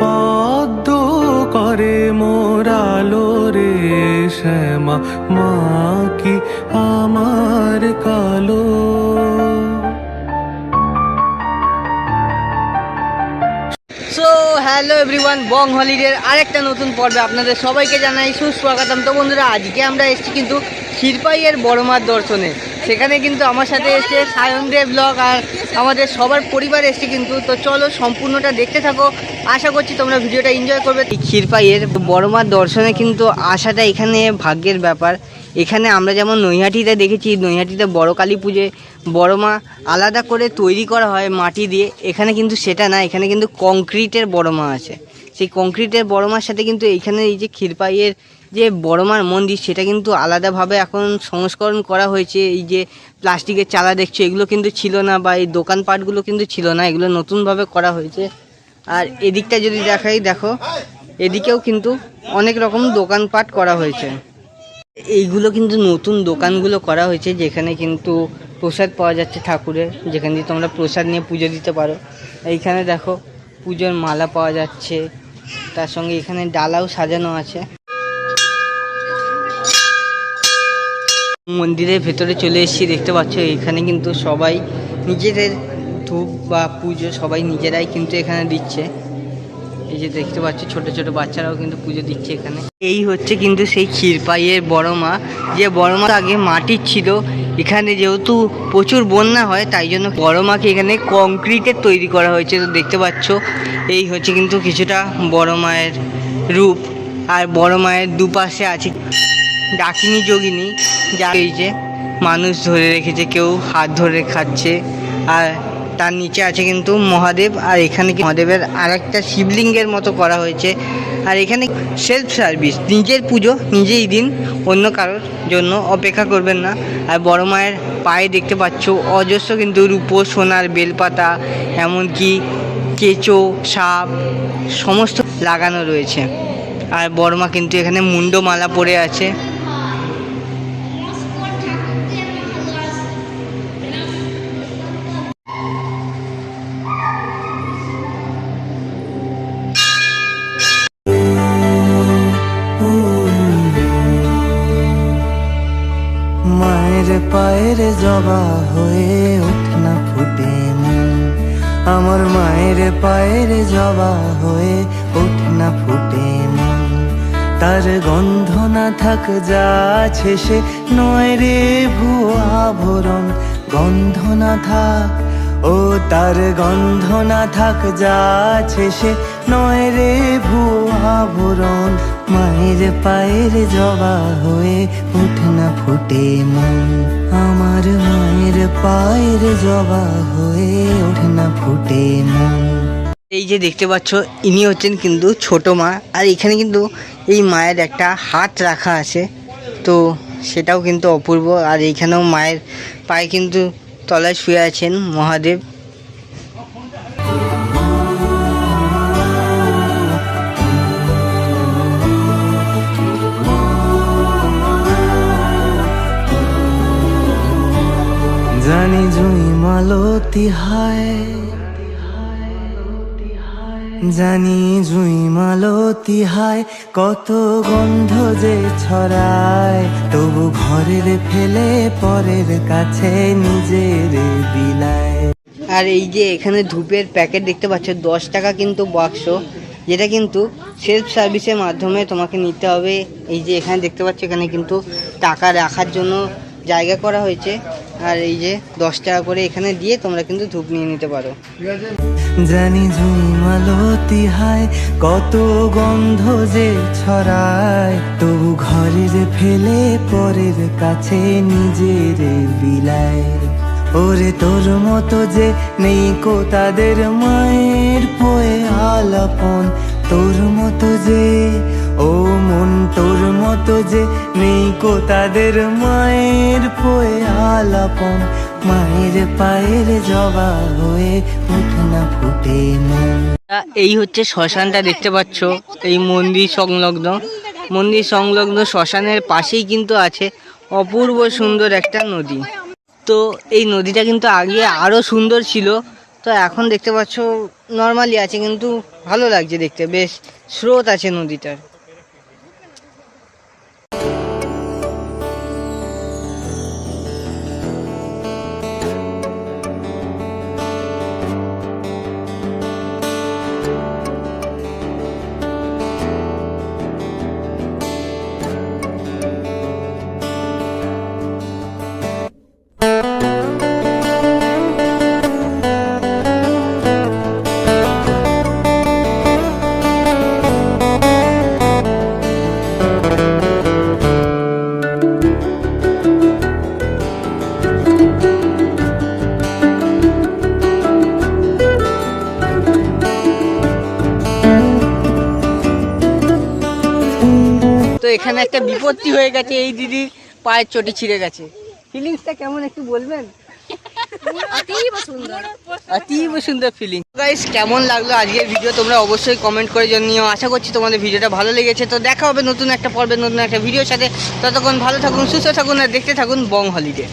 পদ্ম করে মোরালো রে শ্যামা, মা কি আমার কালো? সো হ্যালো এভরিওয়ান বং হলিডের আরেকটা নতুন পর্বে আপনাদের সবাইকে জানাই সুস্বাগতম। তো বন্ধুরা, আজকে আমরা এসেছি কিন্তু ক্ষীরপাইয়ের বড়মার দর্শনে। সেখানে কিন্তু আমার সাথে এসেছে সায়ন দেব ব্লগ আর আমাদের সবার পরিবার এসেছে কিন্তু। তো চলো সম্পূর্ণটা দেখতে থাকো। আশা করছি তোমরা ভিডিওটা এনজয় করবে। ক্ষীরপাইয়ের বড়মার দর্শনে কিন্তু আসাটা এখানে ভাগ্যের ব্যাপার। এখানে আমরা যেমন নৈহাটিতে দেখেছি, নৈহাটিতে বড় কালী পুজো বড় মা আলাদা করে তৈরি করা হয় মাটি দিয়ে। এখানে কিন্তু সেটা না, এখানে কিন্তু কংক্রিটের বড় মা আছে। সেই কংক্রিটের বড় মার সাথে কিন্তু এইখানে এই যে ক্ষীরপাইয়ের যে বড় মার মন্দির, সেটা কিন্তু আলাদাভাবে এখন সংস্করণ করা হয়েছে। এই যে প্লাস্টিকের চালা দেখছ, এগুলো কিন্তু ছিল না বা এই দোকানপাটগুলো কিন্তু ছিল না, এগুলো নতুনভাবে করা হয়েছে। আর এদিকটা যদি দেখাই, দেখো, এদিকেও কিন্তু অনেক রকম দোকানপাট করা হয়েছে। এইগুলো কিন্তু নতুন দোকানগুলো করা হয়েছে, যেখানে কিন্তু প্রসাদ পাওয়া যাচ্ছে ঠাকুরের, যেখান দিয়ে তোমরা প্রসাদ নিয়ে পুজো দিতে পারো। এইখানে দেখো, পুজোর মালা পাওয়া যাচ্ছে, তার সঙ্গে এখানে ডালাও সাজানো আছে। মন্দিরের ভেতরে চলে এসেছি, দেখতে পাচ্ছ এখানে কিন্তু সবাই নিজেদের ধূপ বা পুজো সবাই নিজেরাই কিন্তু এখানে দিচ্ছে। এই যে দেখতে পাচ্ছ ছোট ছোট বাচ্চারাও কিন্তু পুজো দিচ্ছে এখানে। এই হচ্ছে কিন্তু সেই ক্ষীরপাইয়ের বড় মা। যে বড় মা আগে মাটির ছিল, এখানে যেহেতু প্রচুর বন্যা হয়, তাই জন্য বড় মাকে এখানে কংক্রিটের তৈরি করা হয়েছে। তো দেখতে পাচ্ছ, এই হচ্ছে কিন্তু কিছুটা বড় মায়ের রূপ। আর বড় মায়ের দুপাশে আছে ডাকিনী, যোগিনী, যা এই যে মানুষ ধরে রেখেছে, কেউ হাত ধরে খাচ্ছে। আর তার নিচে আছে কিন্তু মহাদেব, আর এখানে মহাদেবের আর একটা শিবলিঙ্গের মতো করা হয়েছে। আর এখানে সেলফ সার্ভিস নিজের পুজো নিজেই দিন, অন্য কারোর জন্য অপেক্ষা করবেন না। আর বড় মায়ের পায়ে দেখতে পাচ্ছ, অজস্র কিন্তু রূপো, সোনার বেলপাতা, এমনকি কেঁচো, সাপ, সমস্ত লাগানো রয়েছে। আর বড় মা কিন্তু এখানে মুন্ডমালা পরে আছে। পায়ের জবা হয়ে ওঠ না ফুটে আমার মায়ের পায়ের জবা হয়ে ওঠ না ফুটে তার গন্ধ না থাক যা আছে সে নয় রে ভুয়া ভরণ গন্ধ না থাক, ও তার গন্ধ না থাক যা আছে সে নয় রে ভুয়া আভরণ মায়ের পায়ের জবা হয়ে ওঠ না ফুটে মন। আমার মায়ের পায়ের জবা হয়ে ওঠ না ফুটে মন। এই যে দেখতে পাচ্ছ, ইনি হচ্ছেন কিন্তু ছোট মা। আর এখানে কিন্তু এই মায়ের একটা হাত রাখা আছে। তো সেটাও কিন্তু অপূর্ব। আর এইখানেও মায়ের পায়ে কিন্তু তলায় শুয়ে আছেন মহাদেব। হায়, জানি জুই মালতি হায়, কত গন্ধ যে ছড়ায়, তবু ঘরের ফেলে পরের কাছে নিজের বিলায়। আর এই যে এখানে ধূপের প্যাকেট দেখতে পাচ্ছ, দশ টাকা কিন্তু বাক্স যেটা কিন্তু সেলফ সার্ভিসের মাধ্যমে তোমাকে নিতে হবে। এই যে এখানে দেখতে পাচ্ছ, এখানে কিন্তু টাকা রাখার জন্য জায়গা করা হয়েছে। আর এই যে দশ টাকা করে এখানে দিয়ে তোমরা কিন্তু ধূপ নিয়ে নিতে পারো। জানি ঝুমালতি হায় কত গন্ধ যে ছড়ায়। তবু ঘরের ফেলে পরের কাছে নিজের বিলায়। ওরে তোর মতো যে নেই কো তাদের মায়ের পোয়ে আলাপন, তোর মতো যে ও মন তোর মতো যে নেই কো তাদের মায়ের পোয়ে আলাপন। মায়ের পায়ের জবা হয়ে উঠ না ফুটে মন। এই হচ্ছে শ্মশানটা দেখতে পাচ্ছ, এই মন্দির সংলগ্ন। মন্দির সংলগ্ন শ্মশানের পাশেই কিন্তু আছে অপূর্ব সুন্দর একটা নদী। তো এই নদীটা কিন্তু আগে আরও সুন্দর ছিল। তো এখন দেখতে পাচ্ছ, নর্মালি আছে কিন্তু ভালো লাগছে দেখতে। বেশ স্রোত আছে নদীটার। এখানে একটা বিপত্তি হয়ে গেছে এই দিদি পায়ের চটি ছিঁড়ে গেছে। ফিলিংসটা কেমন একটু বলবেন? অতীব সুন্দর। অতীব সুন্দর ফিলিং গাইস কেমন লাগল আজকের ভিডিও তোমরা অবশ্যই কমেন্ট করে জানিও। আশা করছি তোমাদের ভিডিওটা ভালো লেগেছে। তো দেখা হবে নতুন একটা পর্বে নতুন একটা ভিডিওর সাথে। ততক্ষণ ভালো থাকুন সুস্থ থাকুন আর দেখতে থাকুন বং হলিডে